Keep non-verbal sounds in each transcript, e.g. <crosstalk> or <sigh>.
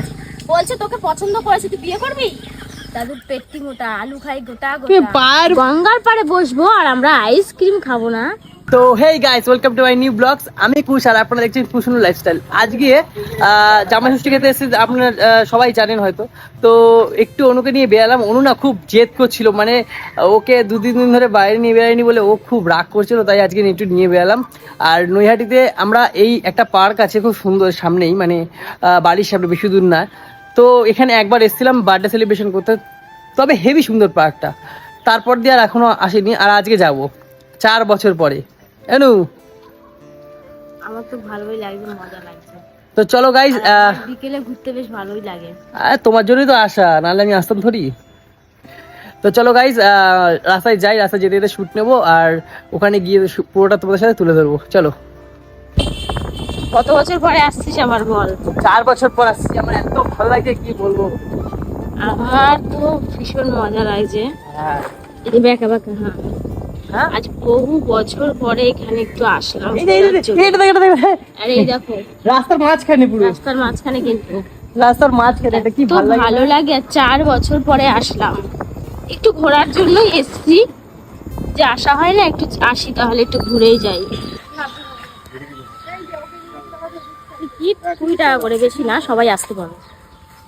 আছে। বলছে তোকে পছন্দ করেছে তুই বিয়ে করবি? দাদুর পেটটি মোটা আলু খাই গোটা গোটা। পার গঙ্গার পাড়ে বসবো আর আমরা আইসক্রিম খাব না। তো hey guys welcome to my new blogs আমি কুশ আর আপনারা দেখছেন কুশনুর লাইফস্টাইল আজকে জামাই ষষ্ঠী খেতে এসেছে, আপনারা সবাই জানেন হয়তো। তো, একটু অনুকে নিয়ে বেরালাম অনু না খুব জেদ করছিল মানে ওকে দু তিন দিন ধরে বাইরে নিয়ে বেরায়নি বলে ও খুব রাগ করছিল, তাই আজকে একটু নিয়ে বেরালাম আর নৈহাটিতে আমরা এই একটা পার্ক আছে, খুব সুন্দর, সামনেই মানে বাড়ির সামনে, বেশি দূর না। তো, এখানে একবার এসেছিলাম বার্থডে সেলিব্রেশন করতে। তবে হেভি সুন্দর পার্কটা। তারপর দিয়ে আর এখনও আসেনি, আর আজকে যাব, চার বছর পরে। এনু? আমার তো ভালোই লাগছে মজা লাগছে। তো চলো গাইজ বিকেলে ঘুরতে বেশ ভালোই লাগে। তোমার জন্যই তো আসা নাহলে আমি আসতাম থরি তো চলো গাইজ রাস্তায় যাই রাস্তায় যেতে যেতে শ্যুট নেব আর ওখানে গিয়ে পুরোটা তোমাদের সাথে তুলে ধরবো। চলো। কত বছর পরে আসছিস আমার বল? চার বছর পর আসছি আমার এত ভালো লাগছে কি বলব? আমার তো ভীষণ মজা লাগছে হ্যাঁ। বেঁকা বেঁকা হ্যাঁ। আজ বহু বছর পরে এখানে একটু আসলাম। এটা দেখ, হ্যাঁ। আর এই দেখো। রাস্তার মাঝখানে পুরো। রাস্তার মাঝখানে কিন্তু। রাস্তার মাঝখানে এটা কি ভালো লাগে ভালো লাগে? চার বছর পরে আসলাম। একটু ঘোরার জন্য এসছি। যে আসা হয় না একটু আসি তাহলে একটু ঘুরেই যাই। কুড়ি টাকা করে বেশি না সবাই আসতে পারবে।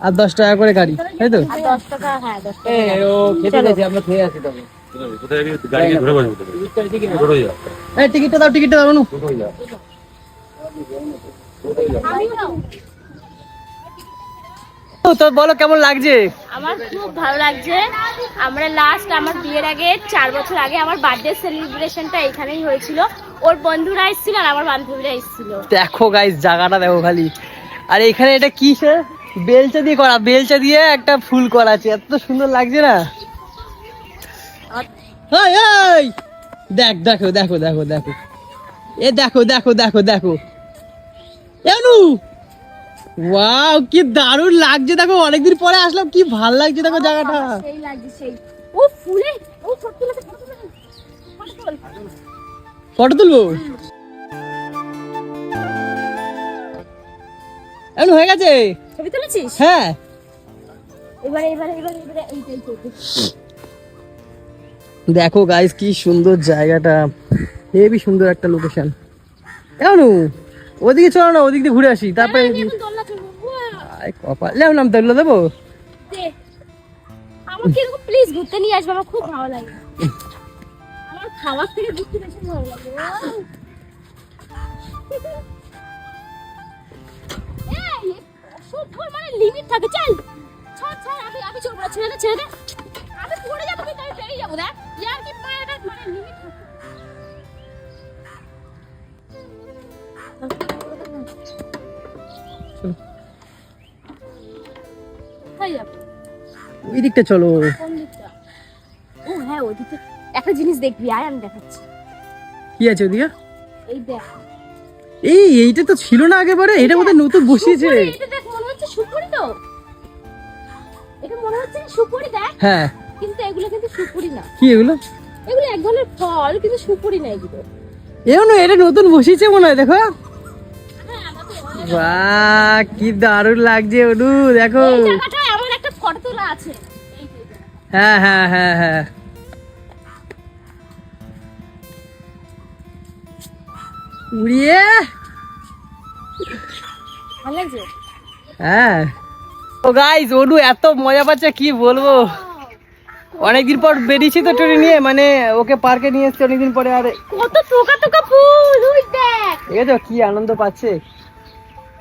আর দশ টাকা করে গাড়ি তাই তো? দশ টাকা হ্যাঁ দশ টাকা। গেছে আমরা খেয়ে আসি তবে কোথায় গিয়ে গাড়ি নিয়ে ঘুরে বসবো তবে। ছোট যাও এই টিকিটটা দাও টিকিটটা দাও নু ছোট যাও ও, তো বলো কেমন লাগছে? আমার খুব ভালো লাগছে। আমরা লাস্ট আমার বিয়ের আগে চার বছর আগে আমার বার্থডে সেলিব্রেশনটা এখানেই হয়েছিল। ওর বন্ধুরা এসেছিল আর আমার বান্ধবীরা এসেছিল। দেখো গাইস জায়গাটা দেখো খালি। আর এখানে এটা কি সে বেলচা দিয়ে করা বেলচা দিয়ে একটা ফুল করা আছে। এত সুন্দর লাগছে না? দেখ দেখো দেখো দেখো দেখো। এ দেখো দেখো দেখো দেখো। এনু ওয়াও কি দারুণ লাগছে দেখো অনেকদিন পরে আসলাম কি ভালো লাগছে দেখো জায়গাটা। সেই লাগছে সেই। ও ফুলে! ও ফটো তুলে ফটো তুলে ফটো তুল। ফটো তুলবো? এমন হয়ে গেছে? ছবি তুলেছিস? হ্যাঁ। এবারে এবারে এবারে এবারে এইটাই করবি দেখো গাইস কি সুন্দর জায়গাটা। হেবি সুন্দর একটা লোকেশন কেমন ওদিকে চলো না ওদিক দিয়ে ঘুরে আসি। তারপরে! আয় কপাল। লেও নাম দেবো? দে। আমাকে এরকম প্লিজ ঘুরতে নিয়ে আসবে আমার খুব ভালো লাগে। আমার খাবার থেকে ঘুরতে বেশি ভালো লাগে! এই, অসভ্য মানে লিমিট থাকে। চল। ছাড় ছাড় আমি আমি চলবো ছেড়ে দে ছেড়ে দে। আমি পড়ে যাব কিন্তু আমি পেরিয়ে যাব দেখ। ইয়ার কি মায়ের মানে লিমিট কোথায় যাব। ওই দিকটা চলো। ও হ্যাঁ ওই দিকটা। একটা জিনিস দেখবি আয় আমি দেখাচ্ছি। কি আছে ওদিকে? এই দেখ। এই এইটা তো ছিল না আগেবারে এটা বোধহয় নতুন বসিয়েছে। সুপুরি, এটা দেখ মনে হচ্ছে সুপুরি তো। এটা মনে হচ্ছে সুপুরি দেখ। হ্যাঁ। কিন্তু এগুলো কিন্তু সুপুরি না। কি এগুলো? এগুলো এক ধরনের ফল কিন্তু সুপুরি না এগুলো। এমন এটা নতুন বসিয়েছে মনে হয় দেখো। হ্যাঁ। বাহ কি দারুণ লাগছে অনু দেখো। একটা ফটো তোলা আছে। হ্যাঁ হ্যাঁ হ্যাঁ হ্যাঁ। উড়িয়ে। হ্যাঁ। ও গাইস অনু এত মজা পাচ্ছে কি বলব? অনেকদিন পর বেরিয়েছি তো ট্রেনে নিয়ে মানে ওকে পার্কে নিয়ে এসছি অনেকদিন পরে আর কত থোকা থোকা ফুল ওই দেখ। ঠিক আছে কি আনন্দ পাচ্ছে।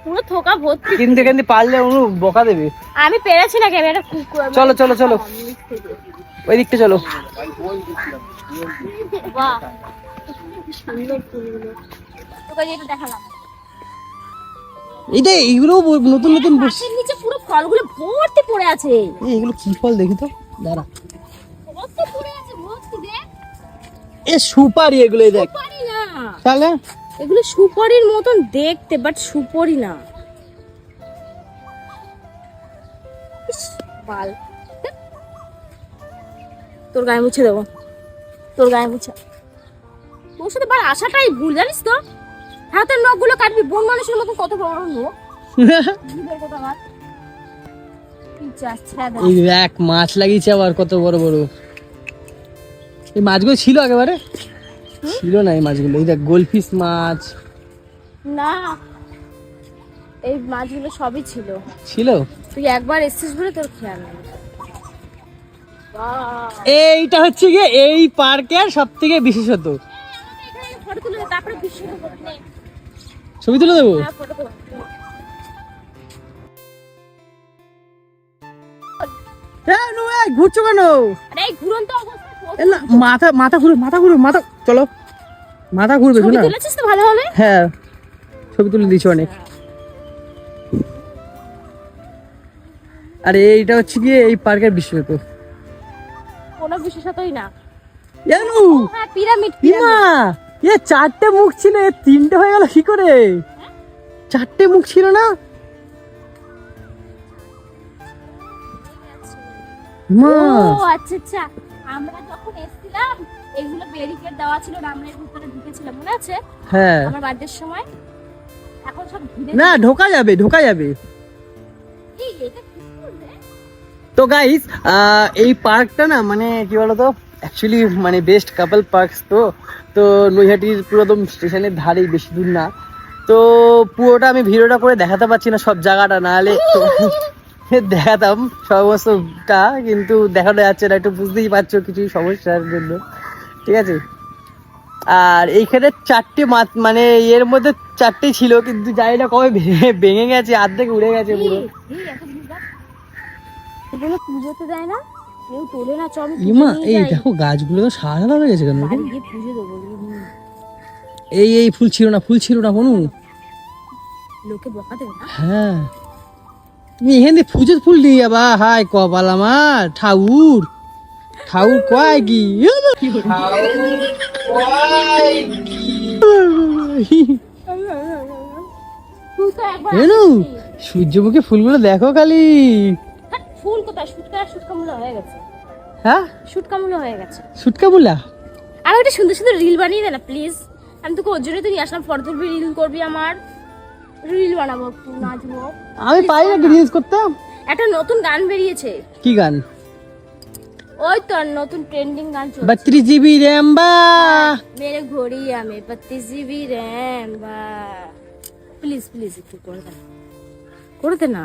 পুরো থোকা ভর্তি। কিন্তু কিন্তু পারলে অনু বকা দেবে। আমি পেরেছি না কেন এটা কুকুর চলো চলো চলো। ওই দিকটা চলো। এইটা এইগুলো নতুন নতুন নিচে পুরো ফলগুলো ভর্তি পড়ে আছে। এই, এগুলো কি ফল দেখি তো? দাঁড়া। এ সুপারি এগুলো দেখ। সুপারি না। তাহলে? এগুলো সুপারির মতন দেখতে বাট সুপারি না। বাল। তোর গায়ে মুছে দেবো। তোর গায়ে মুছে। তোর সাথে বার আসাটাই ভুল জানিস তো? হাতের নখগুলো কাটবি বোন মানুষের মতো কত বড় বড় নখ। <laughs> এক মাছ লাগিয়েছে আবার কত বড় বড়। এই মাছগুলো ছিল একেবারে? ছিল না এই মাছগুলো। এই দেখ গোলফিশ মাছ। না এই মাছগুলো সবই ছিল। ছিল? তুই একবার এসছিস বলে তোর খেয়াল নেই। এইটা হচ্ছে গিয়ে এই পার্কের সব থেকে বিশেষত ছবি তুলে দেবো? হ্যাঁ নো ঘুরছো কেন? আরে এই মাথা মাথা ঘুরো মাথা ঘুরো মাথা চলো। মাথা ঘুরবে শোনা? তুলেছিস তো ভালো হবে হ্যাঁ ছবি তুলে দিয়েছি অনেক। আরে এইটা হচ্ছে গিয়ে এই পার্কের বিশেষত কোনো বিশেষতই না। জানো! হ্যাঁ পিরামিড ইমা! এ চারটে মুখ ছিল এ তিনটে হয়ে গেল কি করে? চারটে মুখ ছিল না? মা! ও আচ্ছা আচ্ছা। আমরা যখন এসেছিলাম এগুলো ব্যারিকেড দেওয়া ছিল না আমরা এর ভিতরে ঢুকেছিলাম মনে আছে? হ্যাঁ। আমার বার্থডের সময়। এখন সব ঘিরে না ঢোকা যাবে ঢোকা যাবে। এই, এটা কি করবে? তো গাইস এই পার্কটা না মানে কি বলতো অ্যাকচুয়ালি মানে বেস্ট কাপল পার্কস তো। তো নৈহাটির পুরো একদম স্টেশনের ধারেই বেশি দূর না। তো পুরোটা আমি ভিডিওটা করে দেখাতে পারছি না সব জায়গাটা নাহলে তো <laughs> দেখাতাম সমস্তটা কিন্তু দেখানো যাচ্ছে না একটু বুঝতেই পারছ কিছু সমস্যার জন্য। ঠিক আছে? আর এইখানে চারটে মাত মানে এর মধ্যে চারটে ছিল কিন্তু জানি না কবে ভেঙে- ভেঙে গেছে অর্ধেক উড়ে গেছে পুরো। এই, এই, এত ভিড়। এগুলো পুজোতে দেয় না? কেউ তোলে না চ ইমা এই দেখো গাছগুলো তো সাদা হয়ে গেছে কেন। এই এই ফুল ছিল না ফুল ছিল না কোনো লোকে বকা দেবে হ্যাঁ। তুমি এখান ফুল নিয়ে যাবা? হাই কপাল আমার। ঠাউর। ঠাউর কয় কি? তুই। সূর্যমুখী ফুলগুলো দেখো খালি। ফুল কোথায় শুটকা শুটকামুলো হয়ে? গেছে হ্যাঁ শুটকামুলো হয়ে গেছে সুটকা বুলা আর ওইটা সুন্দর সুন্দর রিল বানিয়ে দে না প্লিজ আমি তোকে ওর জন্যই তো নিয়ে আসলাম, ফটো তুলবি রিল করবি আমার। রিল বানাবো একটু নাচবো। আমি পাই না রিলস করতাম একটা নতুন গান বেরিয়েছে। কি গান? ওই তো নতুন ট্রেন্ডিং গান চলছে। বত্রিশ জিবি র্যাম বা। মেরে ঘড়ি আমি বত্রিশ জিবি র্যাম বা। প্লিজ প্লিজ একটু করে দে করে দে না।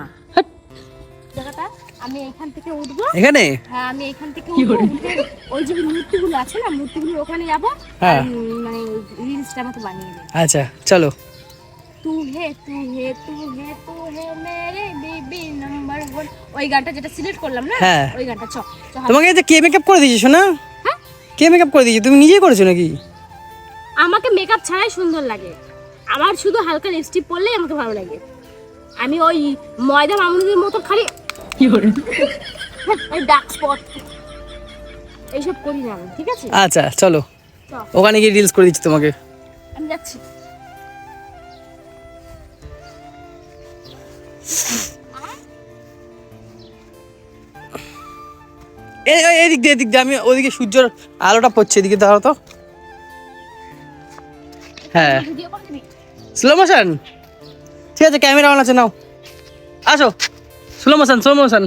জায়গাটা আমি এখান থেকে উঠবো। এখানে? হ্যাঁ আমি এখান থেকে উঠবো, উঠে ওই যে মূর্তিগুলো আছে না মূর্তিগুলো ওখানে যাব। হ্যাঁ। মানে রিলসটা মতো বানিয়ে দেবো। আচ্ছা চলো। তু হে তু হে তু হে তু হে মেরে বেবি নাম্বার ওয়ান ওই গানটা যেটা সিলেক্ট করলাম না? হ্যাঁ। ওই গানটা চ তোমাকে যে কে মেকআপ করে দিয়েছিস না হ্যাঁ? কে মেকআপ করে দিয়েছে? তুমি নিজেই করেছ নাকি? আমাকে মেকআপ ছাড়াই সুন্দর লাগে। আমার শুধু হালকা লিপস্টিক পরলেই আমাকে ভালো লাগে। আমি ওই ময়দা মামুনিদের মতো খালি কি করে ওই ডার্ক স্পট এইসব করি না ঠিক আছে? আচ্ছা চলো। ওখানে গিয়ে রিলস করে দিচ্ছি তোমাকে। আমি যাচ্ছি। এদিক দিয়ে এদিক দিয়ে, আমি ওদিকে সূর্যের আলোটা পড়ছে, এদিকে ধরো তো। হ্যাঁ। স্লো মোশন ঠিক আছে ক্যামেরা অন আছে, নাও। আসো। Slow motion slow motion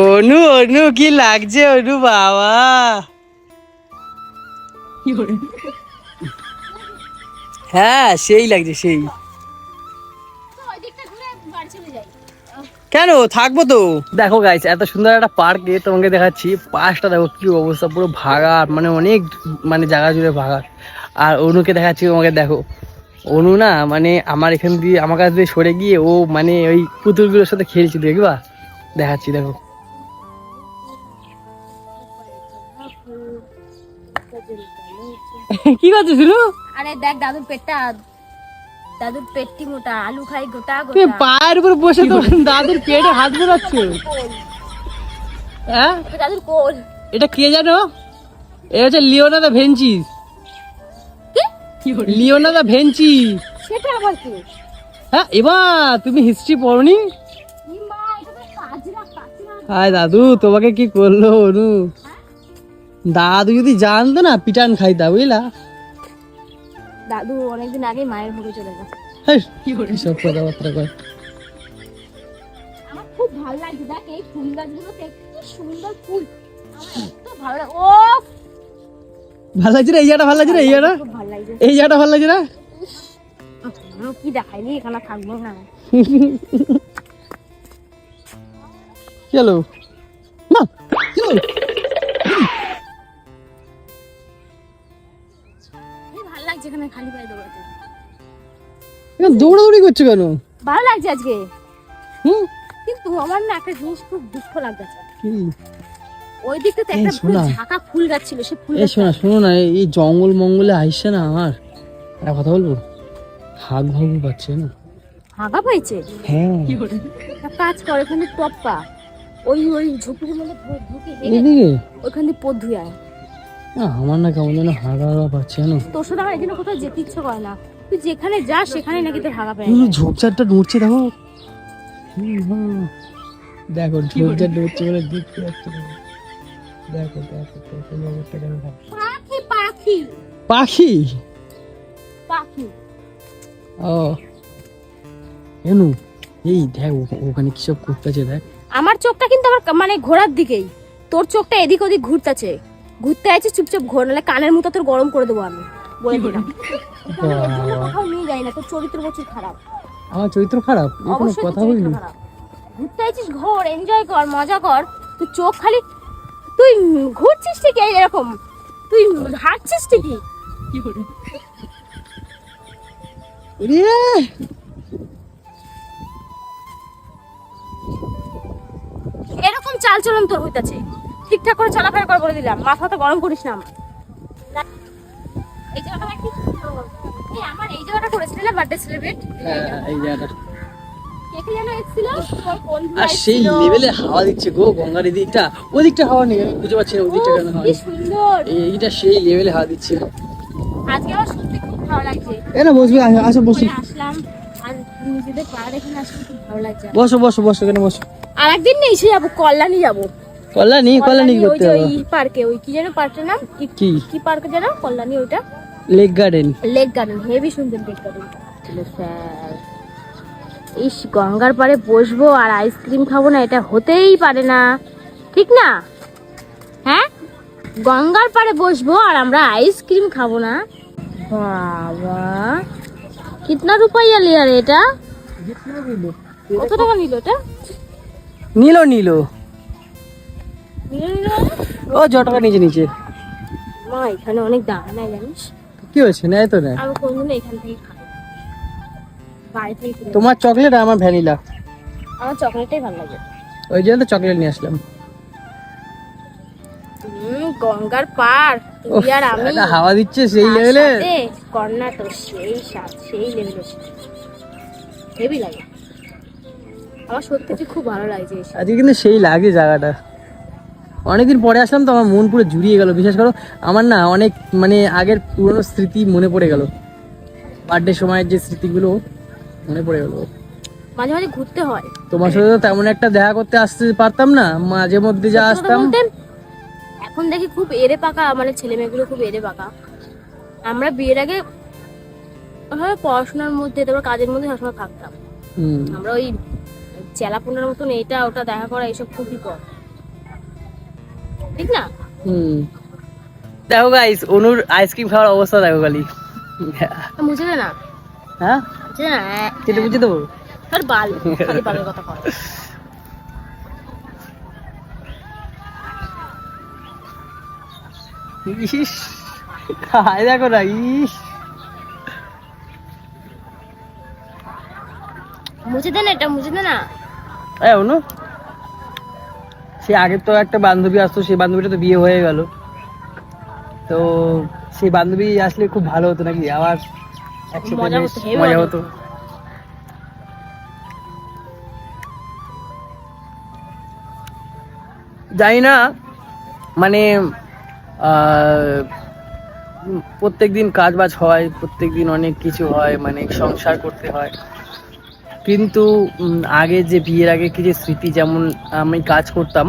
Anu Anu, কি লাগছে, অনু, বাবা। হ্যাঁ সেই লাগছে সেই। তো ওই দিকটা ঘুরে বাড়ি চলে যাই। কেন? থাকব তো। দেখো গাইস এত সুন্দর একটা পার্কে তোমাকে দেখাচ্ছি। পাশটা দেখো কি অবস্থা পুরো ভাগা মানে অনেক মানে জায়গা জুড়ে ভাগা। আর অনুকে দেখাচ্ছি তোমাকে দেখো। অনু না মানে আমার এখান দিয়ে আমার কাছ দিয়ে সরে গিয়ে ও মানে ওই পুতুলগুলোর সাথে খেলছি দেখবা? দেখাচ্ছি দেখো। <laughs> কি করছিস শুরু আরে দেখ দাদুর পেটটা দাদুর পেটটি মোটা আলু খাই গোটা তুমি গোটা পায়ের উপর বসে তো দাদুর পেটে হাত বোলাচ্ছ হ্যাঁ? দাদুর কোল। এটা কে জানো? এটা হচ্ছে লিওনা লিওনাদা ভেঞ্চিস লিওনাদা ভেঞ্চি। সেটা আবার কি? হ্যাঁ এবার তুমি হিস্ট্রি পড়নি? হায় দাদু তোমাকে কি করল অনু? দাদু যদি জানতো না পিটান খাইতা বুঝলা? দাদু অনেকদিন আগেই মায়ের ভোগে চলে গেছে। সব কথাবার্তা কয়? আমার খুব ভালো লাগছে দেখ এই ফুল গাছগুলোতে কি সুন্দর ফুল। ভালো লাগে ও! ভালো লাগছে না? এই জায়গাটা ভালো লাগছে না? এই জায়গাটা? লাগছে। এই জায়গাটা ভালো লাগছে না? আমি কি দেখাইনি? এখানে থাকব না। কি হলো? মা এখানে খালি পায়ে দৌড়াতে। দৌড়াদৌড়ি করছ কেন? ভালো লাগছে আজকে। হুম? কিন্তু আমার না একটা জিনিস খুব দুঃখ লাগছে কি? ওই দিকটাতে একটা ফুল ঝাঁকা ফুল গাছ ছিল সে ফুল এই শোনা শোনো না এই- জঙ্গল মঙ্গলে আইসছে না আমার। একটা কথা বলব? হাগ ভাবু পাচ্ছে না? হাগা পাইছে? হ্যাঁ। কাজ করে ওখানে টপ্পা। ওই ওই ঝুপড়ির মধ্যে ঢু- ঢুকে ওইখান দিয়ে ধুয়ে আয়। না আমার না কেমন যেন হাগা হাগা পাচ্ছে না তোর সাথে আমার এই জন্য কোথাও যেতে ইচ্ছে করে না। তুই যেখানে যাস সেখানে নাকি তোর হাগা পায়। ঝোপঝাড়টা নড়ছে দেখো। দেখো ঝোপঝাড় নড়ছে বলে দেখতে পাচ্ছি দেখো দেখো দেখো অবস্থা কেন পাখি পাখি। পাখি? পাখি। ও। এনু এই দেখ ও- ওখানে কি সব করতেছে দেখ। আমার চোখটা কিন্তু আমার মানে ঘোরার দিকেই। তোর চোখটা এদিক ওদিক ঘুরতেছে। ঘুরতে আছে চুপচাপ ঘোর নাহলে কানের মতো তোর গরম করে দেবো আমি। বলে দিলাম। কোথাও নিয়ে যাই না তোর চরিত্র প্রচুর খারাপ। আমার চরিত্র খারাপ? কোনো অবশ্যই কথা খারাপ। ঘুরতে আছিস ঘোর এনজয় কর মজা কর। তুই চোখ খালি তুই ঘুরছিস ঠিকই এরকম। তুই হাঁটছিস ঠিকই। ওরে! এরকম চাল চলন তোর হইতাছে। ঠিকঠাক করে চলাফেরা করে বলে দিলাম। মাথা তো গরম করিস না আমার। না- এই জায়গাটা কি? আমার এই জায়গাটা করেছিল বার্থডে সেলিব্রেট হ্যাঁ, এই জায়গাটা। কে কে যেন এসেছিল? তোর বন্ধু আর সেই লেভেলে হাওয়া দিচ্ছে গো গঙ্গার ওদিকটা হাওয়া নেই আমি বুঝতে পারছি না ওদিকটা কেন হাওয়া সুন্দর। এইটা সেই লেভেলে হাওয়া দিচ্ছে। আজকে আমার সত্যি খুব ভালো লাগছে। এ বসবি আসো বসি। আসলাম নিজেদের পাড়া দেখে আসলে খুব ভালো লাগছে। বসো বসো বসো এখানে বসো। আর একদিন না এসে যাব কল্যাণী যাব। কল্যাণী কল্যাণী করতে হবে। ওই পার্কে ওই কি যেন পার্কের নাম? কি- কি? পার্কে যেন? কল্যাণী ওইটা? Lake garden lake garden heavy সুন্দর লেক গার্ডেন ইস গঙ্গার পাড়ে বসবো আর আইসক্রিম খাব না এটা হতেই পারে না। ঠিক না? হ্যাঁ? গঙ্গার পাড়ে বসবো আর আমরা আইসক্রিম খাব না। বাবা। কিতনা রুপাইয়া লিয়া রে এটা? কত টাকা নিল এটা নিল নিল। ও ছ টাকা নিচে নিচে মা এখানে অনেক দাম নাই জানিস? কি হয়েছে? নেয় তো নেয়। আমি কোনদিন এখান থেকে খাব বাড়ি থেকে কিনে তোমার চকলেট আর আমার ভ্যানিলা আমার চকলেটটাই ভালো লাগে। ওই জন্য তো চকলেট নিয়ে আসলাম। হুম, গঙ্গার পার তুই আর আমি। একটা হাওয়া দিচ্ছে সেই তার লেভেলে সাথে কর্ণাটক সেই স্বাদ সেই লেভেলের হেভি লাগে। আমার সত্যি খুব ভালো লাগছে এসব আজকে কিন্তু সেই লাগে জায়গাটা। অনেকদিন পরে আসলাম তো আমার মন পুরো জুড়িয়ে গেল। বিশেষ করো আমার না অনেক মানে আগের পুরনো স্মৃতি মনে পড়ে গেল। বার্থডে সময়ের যে স্মৃতিগুলো মনে পড়ে গেল। মাঝে মাঝে ঘুরতে হয়। তোমার সাথে তো তেমন একটা দেখা করতে আসতে পারতাম না। মাঝে মধ্যে যা আসতাম। এখন দেখি খুব এরে পাকা মানে ছেলে মেয়েগুলো খুব এরে পাকা। আমরা বিয়ের আগে ওইভাবে পড়াশোনার মধ্যে তারপর কাজের মধ্যে সবসময় থাকতাম। আমরা ওই চেলাপুনার মতন এটা ওটা দেখা করা এইসব খুবই কম। ঠিক না? হুম। দেখো গাইস অনুর আইসক্রিম খাওয়ার অবস্থা দেখো খালি। মুছে না। হ্যাঁ? না কেটে বুঝে দেবো? আর বাল খালি বালের কথা ইস খায় দেখো না ইস। মুছে দে না এটা মুছে দে না। অনু? সে আগের তো একটা বান্ধবী আসতো সেই বান্ধবীটা তো বিয়ে হয়ে গেল। তো সেই বান্ধবী আসলে খুব ভালো হতো নাকি? আবার একসাথে মজা হতো, হেবি মজা মজা হতো। জানি না মানে প্রত্যেক দিন কাজ বাজ হয় প্রত্যেক দিন অনেক কিছু হয় মানে সংসার করতে হয়। কিন্তু আগে যে বিয়ের আগে কি যে স্মৃতি যেমন আমি কাজ করতাম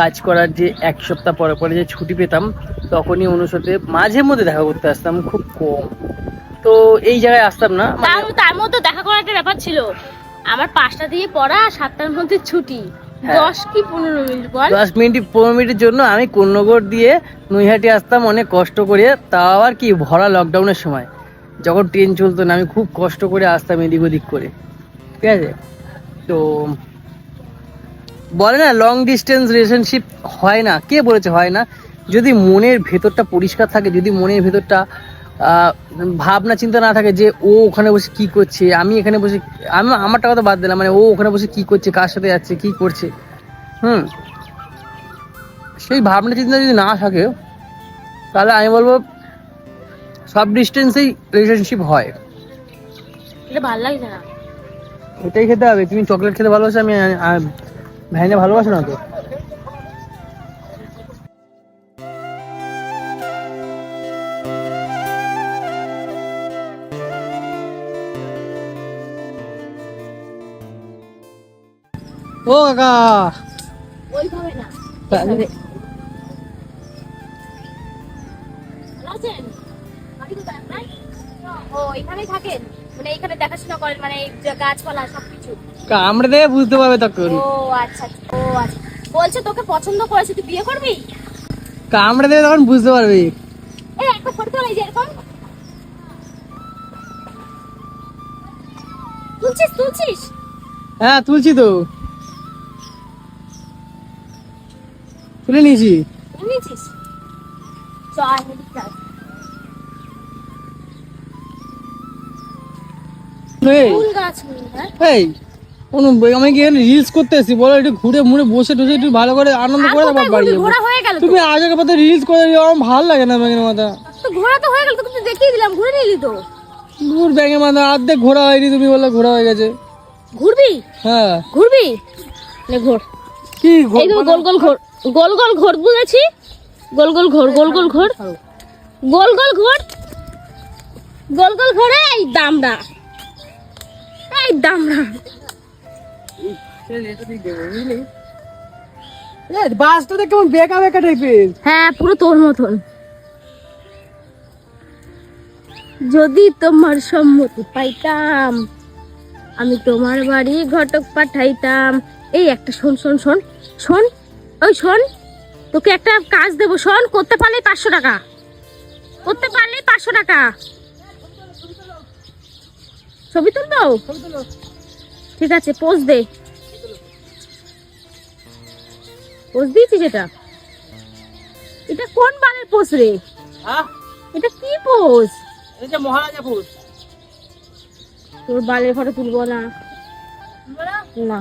কাজ করার যে এক সপ্তাহ পরে পরে যে ছুটি পেতাম তখনই অনুর সাথে মাঝে মধ্যে দেখা করতে আসতাম খুব কম। তো এই জায়গায় আসতাম না মানে তার মধ্যে দেখা করার একটা ব্যাপার ছিল। আমার পাঁচটা দিয়ে পড়া সাতটার মধ্যে ছুটি। হ্যাঁ। দশ কি পনেরো মিনিট বল? দশ মিনিট পনেরো মিনিটের জন্য আমি কন্যগর দিয়ে নৈহাটি আসতাম অনেক কষ্ট করে। তাও আবার কি ভরা লকডাউনের সময়। যখন ট্রেন চলতো না আমি খুব কষ্ট করে আসতাম এদিক ওদিক করে। ঠিক আছে? তো, বলে না লং ডিস্টেন্স রিলেশনশিপ হয় না। কে বলেছে হয় না? যদি মনের ভেতরটা পরিষ্কার থাকে, যদি মনের ভেতরটা ভাবনা, চিন্তা না থাকে যে, ও ওখানে বসে কি করছে, আমি এখানে বসে, আমি, আমারটা কথা বাদ দিলাম মানে ও ওখানে বসে কি করছে, কার সাথে যাচ্ছে, কি করছে, হুম? সেই ভাবনা, চিন্তা যদি না থাকে, তাহলে আমি বলব, সব ডিস্টেন্সেই রিলেশনশিপ হয়। এটা ভালো লাগছে না। ওটাই খেতে হবে। তুমি চকলেট খেতে ভালোবাসো আমি ভ্যানে ভালোবাসো না তো। ও কাকা! ওইভাবে না। আছেন? বাড়ি কোথায়? ও এখানেই থাকেন? মানে এখানে দেখাশোনা করেন মানে গাছপালা সবকিছু? কামড়ে দেবে বুঝতে পারবে তখন। ও আচ্ছা আচ্ছা ও আচ্ছা। বলছে তোকে পছন্দ করেছে তুই বিয়ে করবি? কামড়ে দেবে তখন বুঝতে পারবে। এই একটা ফটো তোলা এই যে এরকম। তুলছিস তুলছিস? হ্যাঁ তুলছি তো। তুলে নিয়েছি। তুলে নিয়েছিস? চল এই, হ্যাঁ। আমি কি রিলস বলো একটু ঘুরে মুড়ে বসে টসে একটু ভালো করে আনন্দ করে তারপর বাড়ি যাব। ঘোরা হয়ে তুমি আগে রিলস করে আমার ভালো লাগে না ব্যাঙের মাথা। তো ঘোরা তো হয়ে গেল তোকে দেখিয়ে দিলাম ঘুরে নিলি তো। দূর ব্যাঙের মাথা অর্ধেক ঘোরা হয়নি তুমি বললে ঘোরা হয়ে গেছে। ঘুরবি? হ্যাঁ। ঘুরবি? নে ঘোর। কি ঘো- গোল গোল ঘোর। গোল গোল ঘোর বুঝেছি? গোল গোল ঘোর গোল গোল ঘোর। গোল গোল ঘোর। গোল গোল ঘোরে এই দামড়া। এই দামড়া। তো কেমন বেকা বেকা টাইপের হ্যাঁ পুরো তোর মতন। যদি তোমার সম্মতি পাইতাম আমি তোমার বাড়ি ঘটক পাঠাইতাম। এই একটা শোন শোন শোন শোন ওই শোন তোকে একটা কাজ দেবো শোন করতে পারলে পাঁচশো টাকা। করতে পারলে পাঁচশো টাকা। ছবি তুলবো? ঠিক আছে পোজ দে। পোজ দিয়েছিস এটা এটা কোন বারের পোজ রে? হ্যাঁ? এটা কি পোজ? এই যে মহারাজাপুর তোর বালের ফটো তুলবো না। না?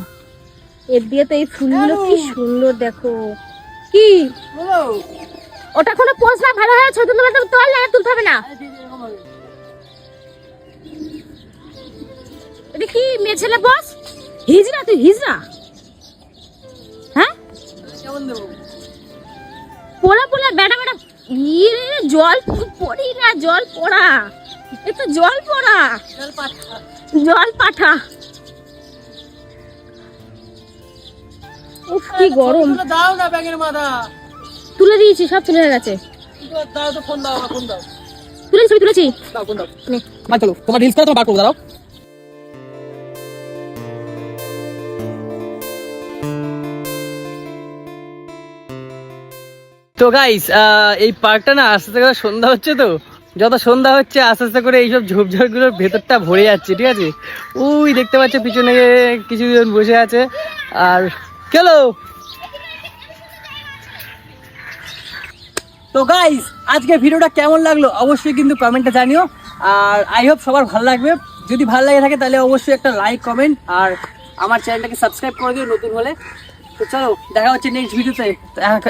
এর দিয়ে তো এই ফুলগুলো কি সুন্দর দেখো। কি? ওটা কোনো পোজ না ভালো হয়ে ছবি তুলতে পারতে তোর লাগে তুলতে হবে না। এটা কি মেয়ে ছেলে বস হিজড়া তুই হিজড়া? হ্যাঁ? বেটা বেটা ইয়ে জল পড়ি না জল পড়া। এ তো জল পড়া। জল পাঠা। উফ কি গরম। দাও না ব্যাঙের মাথা তুলে দিয়েছি সব তুলে গেছে। দাও তো ফোন দাও ফোন দাও। তুলেছি তুলেছি। দাও ফোন দাও। নে। মা চলো তোমার রিলস করে তোমার বার করব দাঁড়াও। তো গাইস এই পার্কটা না আস্তে আস্তে সন্ধ্যা হচ্ছে তো। যত সন্ধ্যা হচ্ছে, আস্তে আস্তে করে এইসব ঝোপঝাড়গুলোর ভেতরটা ভরে যাচ্ছে, ঠিক আছে? ওই দেখতে পাচ্ছ পিছনে কিছুজন বসে আছে। আর কেলো তো গাইস আজকে ভিডিওটা কেমন লাগল অবশ্যই কিন্তু কমেন্টে জানিও। আর আই হোপ সবার ভালো লাগবে। যদি ভালো লাগে থাকে, তাহলে অবশ্যই একটা লাইক কমেন্ট আর আমার চ্যানেলটাকে সাবস্ক্রাইব করে দিও নতুন হলে। তো চলো দেখা হচ্ছে নেক্সট ভিডিওতে।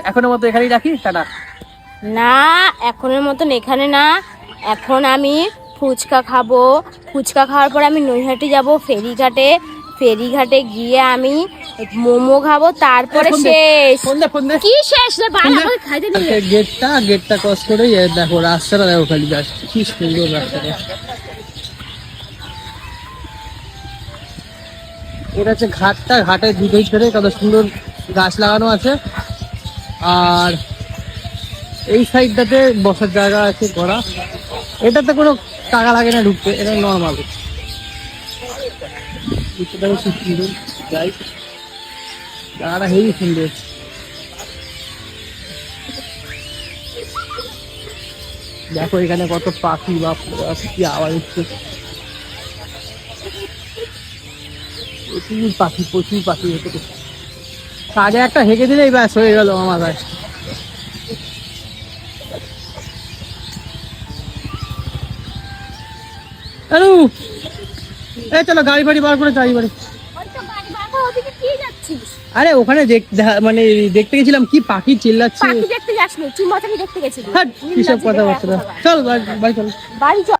এখনের মতো এখানেই রাখি টাটা। না এখনের মতন এখানে না। এখন আমি ফুচকা খাব। ফুচকা খাওয়ার পর আমি নৈহাটি যাব ফেরিঘাটে। ফেরিঘাটে গিয়ে আমি মোমো খাব তারপরে শেষ। কি শেষ রে ভাই খাইতে নিয়ে গেটটা গেটটা ক্রস করে দেখো রাস্তাটা দেখো খালি কি সুন্দর রাস্তাটা। এটা হচ্ছে ঘাটটা ঘাটের দুটোই ছেড়ে কত সুন্দর গাছ লাগানো আছে। আর এই সাইডটাতে বসার জায়গা আছে করা এটাতে কোনো টাকা লাগে না ঢুকতে, এটা নর্মাল সুন্দর সুন্দর। দেখো এখানে কত পাখি বা কি আওয়াজ হচ্ছে। প্রচুর পাখি প্রচুর পাখি হতে আগে একটা হেঁকে দিলেই ব্যাস হয়ে গেল আমার ব্যাস হ্যালো এই চলো গাড়ি ফাড়ি বার করে গাড়ি বাড়ি আরে ওখানে মানে দেখতে গেছিলাম কি পাখি চিল্লাচ্ছে। দেখতে যাসনি চুমাচাকি দেখতে গেছিলি হ্যাঁ কিসব কথা বার্তা চল বাড়ি চল। বাড়ি চল।